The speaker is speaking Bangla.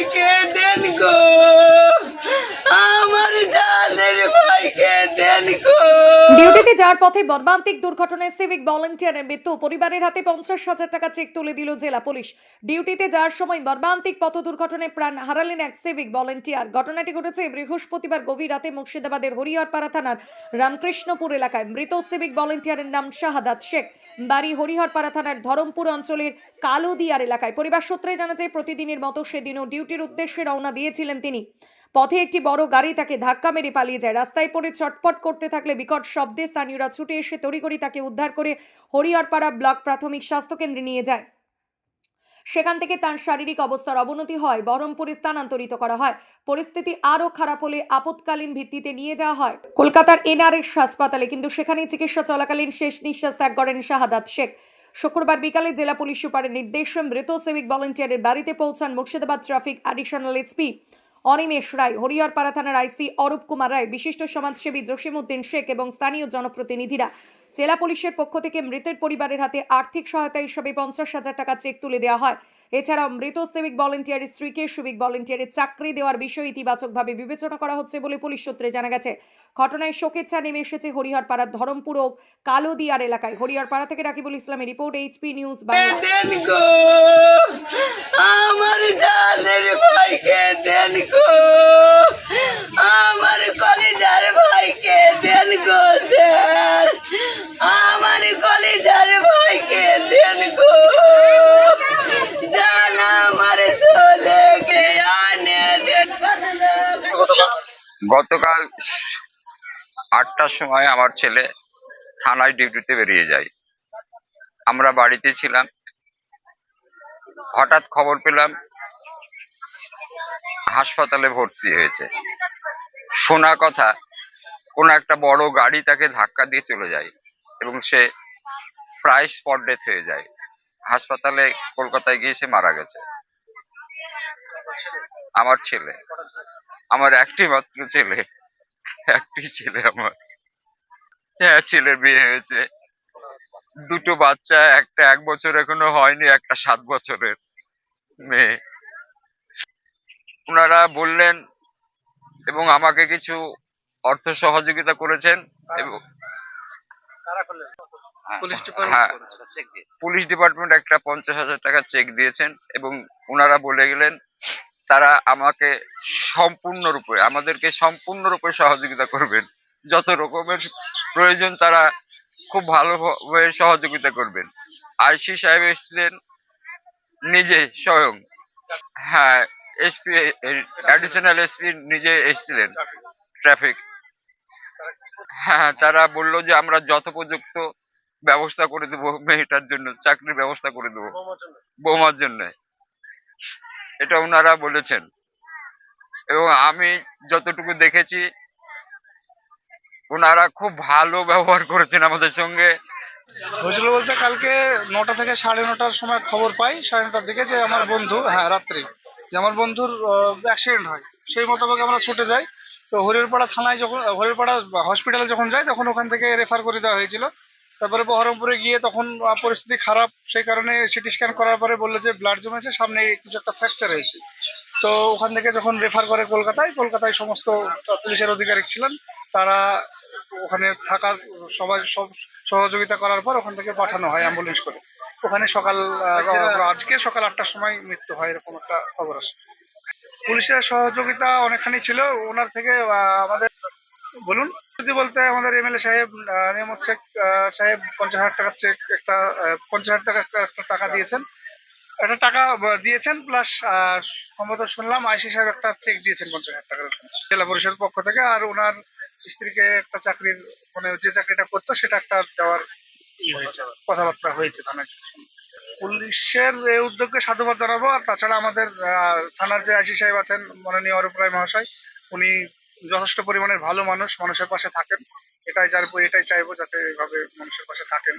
ভাইকে দেন গো আমার জানের ভাইকে দেন গো ডিউটিতে যাওয়ার পথে মর্মান্তিক দুর্ঘটনায় সিভিক ভলেন্টিয়ারের মৃত্যু। পরিবারের হাতে পঞ্চাশ হাজার টাকা চেক তুলে দিল জেলা পুলিশ। ডিউটিতে যাওয়ার সময় মর্মান্তিক পথ দুর্ঘটনায় প্রাণ হারালেন এক সিভিক ভলেন্টিয়ার। ঘটনাটি ঘটেছে বৃহস্পতিবার গভীর রাতে মুর্শিদাবাদের হরিহরপাড়া থানার রামকৃষ্ণপুর এলাকায়। মৃত সিভিক ভলেন্টিয়ারের নাম শাহাদাত শেখ। বাড়ি হরিহরপাড়া থানার ধরমপুর অঞ্চলের কালোদিয়ার এলাকায়। পরিবার সূত্রে জানা যায়, প্রতিদিনের মতো সেদিনও ডিউটির উদ্দেশ্যে রওনা দিয়েছিলেন তিনি। পথে একটি বড় গাড়ি তাকে ধাক্কা মেরে পালিয়ে যায়। রাস্তায় পড়ে চটপট করতে থাকলে বিকট শব্দে স্থানীয়রা ছুটে এসে তড়িঘড়ি তাকে উদ্ধার করে হরিহরপাড়া ব্লক প্রাথমিক স্বাস্থ্যকেন্দ্রে নিয়ে যায়। সেখান থেকে তার শারীরিক অবস্থার অবনতি হয়। বহরমপুরে স্থানান্তরিত করা হয়। পরিস্থিতি আরও খারাপ হলে আপৎকালীন ভিত্তিতে নিয়ে যাওয়া হয়। কলকাতার এনআরএস হাসপাতালে কিন্তু সেখানেই চিকিৎসা চলাকালীন শেষ নিঃশ্বাস ত্যাগ করেন শাহাদাত শেখ। শুক্রবার বিকালে জেলা পুলিশ সুপারের নির্দেশে মৃত সিভিক ভলেন্টিয়ারের বাড়িতে পৌঁছান Murshidabad traffic additional SP Animesh Roy Hariharpara থানার আইসি অরূপ কুমার রায়, বিশিষ্ট সমাজসেবী জসিমউদ্দিন শেখ এবং স্থানীয় জনপ্রতিনিধিরা। জেলা পুলিশের পক্ষ থেকে মৃতের পরিবারের হাতে আর্থিক সহায়তা হিসেবে পঞ্চাশ হাজার টাকা চেক তুলে দেওয়া হয়। এছাড়াও মৃত সিভিক ভলেন্টিয়ারের স্ত্রীকে সিভিক ভলেন্টিয়ারের চাকরি দেওয়ার বিষয় ইতিবাচকভাবে বিবেচনা করা হচ্ছে বলে পুলিশ সূত্রে জানা গেছে। ঘটনায় শোকের চা নেমে এসেছে হরিহরপাড়ার ধরমপুর ও কালোদিয়ার এলাকায়। হরিহরপাড়া থেকে রাকিবুল ইসলামের রিপোর্ট এইচপি নিউজ বাংলা। আমার ভাইকে গতকাল আটটার সময় আমার ছেলে থানায় ডিউটিতে বেরিয়ে যায়। আমরা বাড়িতে ছিলাম। হঠাৎ খবর পেলাম হাসপাতালে ভর্তি হয়েছে। শোনা কথা, কোন একটা বড় গাড়ি তাকে ধাক্কা দিয়ে চলে যায় এবং সে প্রায় স্পট ডেথ হয়ে যায়। হাসপাতালে কলকাতায় গিয়ে সে মারা গেছে। আমার ছেলে। আমার একটি মাত্র ছেলে। একটি ছেলে আমার। হ্যাঁ ছেলের বিয়ে হয়েছে। দুটো বাচ্চা একটা এক বছর এখনও হয়নি একটা সাত বছরের মেয়ে। ওনারা বললেন এবং আমাকে কিছু অর্থ সহযোগিতা করেছেন এবং পুলিশ হ্যাঁ। পুলিশ ডিপার্টমেন্ট একটা পঞ্চাশ হাজার টাকা চেক দিয়েছেন এবং ওনারা বলে গেলেন তারা আমাকে সম্পূর্ণরূপে, আমাদেরকে সম্পূর্ণরূপে সহযোগিতা করবেন। যত রকমের প্রয়োজন তারা খুব ভালোভাবে সহযোগিতা করবেন। আইসি সাহেব এসেছিলেন নিজে স্বয়ং। হ্যাঁ এসপি অ্যাডিশনাল এসপি নিজে এসেছিলেন ট্রাফিক হ্যাঁ তারা বলল যে আমরা যথোপযুক্ত ব্যবস্থা করে দেবো, মেয়েটার জন্য, চাকরির ব্যবস্থা করে দেবো। বৌমার জন্য। এটা ওনারা বলেছেন। এবং আমি যতটুকু দেখেছি ওনারা খুব ভালো ব্যবহার করেছেন আমাদের সঙ্গে। হয়েছিল বলতে কালকে নটা থেকে সাড়ে নটার সময় খবর পাই, সাড়ে নটার দিকে যে আমার বন্ধু হ্যাঁ রাত্রি, যে আমার বন্ধুর অ্যাক্সিডেন্ট হয়। সেই মোতাবেক আমরা ছুটে যাই। তো হরিরপাড়া থানায় যখন হরিরপাড়া হসপিটালে যখন যাই, তখন ওখান থেকে রেফার করে দেওয়া হয়েছিল। তারপরে বহরমপুরে গিয়ে তখন পরিস্থিতি খারাপ সেই কারণে সিটি স্ক্যান করার পরে বলল যে ব্লাড জমেছে সামনে কিছু একটা ফ্র্যাকচার হয়েছে। তো ওখান থেকে যখন রেফার করে কলকাতায় কলকাতায় সমস্ত পুলিশের আধিকারিক ছিলেন। তারা ওখানে থাকার সবাই সব সহযোগিতা করার পর ওখান থেকে পাঠানো হয় অ্যাম্বুলেন্স করে। ওখানে সকাল আজকে সকাল আটটার সময় মৃত্যু হয় এরকম একটা খবর আসে পুলিশের সহযোগিতা অনেকখানি ছিল। ওনার থেকে আমাদের বলুন। যদি বলতে আমাদের এমএলএ সাহেব আহ, নিয়ামত শেখ সাহেব পঞ্চাশ হাজার টাকার চেক একটা পঞ্চাশ হাজার টাকা একটা- টাকা দিয়েছেন। একটা টাকা দিয়েছেন প্লাস সম্ভবত শুনলাম আইসি সাহেব একটা চেক দিয়েছেন পঞ্চাশ হাজার টাকার জেলা পরিষদের পক্ষ থেকে আর ওনার স্ত্রীকে একটা চাকরির মানে যে চাকরিটা করতো সেটা একটা দেওয়ার কথাবার্তা হয়েছে থানায় পুলিশের এই উদ্যোগকে সাধুবাদ জানাব আর তাছাড়া আমাদের থানার যে আইসি সাহেব আছেন মাননীয় অরূপ রায় মহাশয় উনি যথেষ্ট পরিমাণের ভালো মানুষ মানুষের পাশে থাকেন। এটাই যার এটাই চাইব যাতে এভাবে মানুষের পাশে থাকেন।